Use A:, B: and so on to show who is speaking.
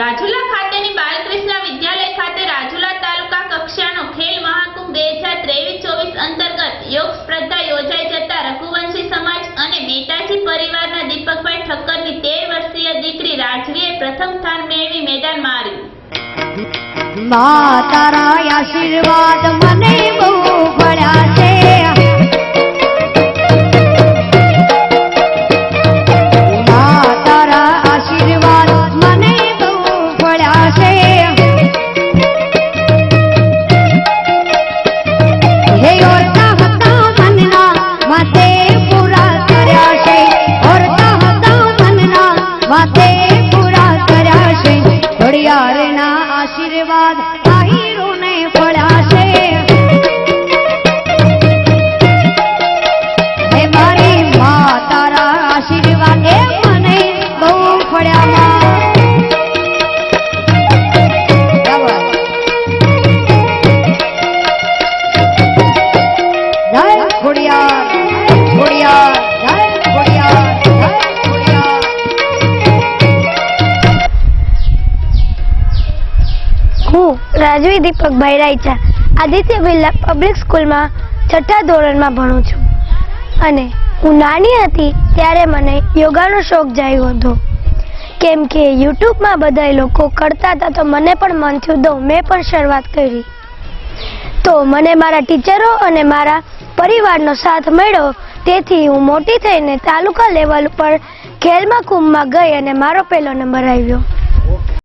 A: રાજુલા ખાતેની બાલકૃષ્ણ વિદ્યાલય ખાતે રાજુલા તાલુકા કક્ષાનો ખેલ મહાકુંભ બે હજાર ત્રેવીસ ચોવીસ અંતર્ગત યોગ સ્પર્ધા યોજાઈ જતા રઘુવંશી સમાજ અને મેટાજી પરિવારના દીપકભાઈ ઠક્કરની તેર વર્ષીય દીકરી રાજવીએ પ્રથમ સ્થાન મેળવી મેદાન માર્યું
B: મા માતે પૂરા કર્યા છે ઘડિયાળના આશીર્વાદ હું
C: રાજવી દીપકભાઈ રાયચા આદિત્ય બિરલા પબ્લિક સ્કૂલમાં છઠ્ઠા ધોરણમાં ભણું છું. અને હું નાની હતી ત્યારે મને યોગાનો શોખ જાગ્યો હતો. કેમ કે યુટ્યુબમાં બધા લોકો કરતા હતા તો મને પણ મન થયું દઉં મેં પણ શરૂઆત કરી. તો મને મારા ટીચરો અને મારા પરિવારનો સાથ મળ્યો. તેથી હું મોટી થઈને તાલુકા લેવલ ઉપર ખેલમાં કુંભમાં ગઈ અને મારો પહેલો નંબર આવ્યો.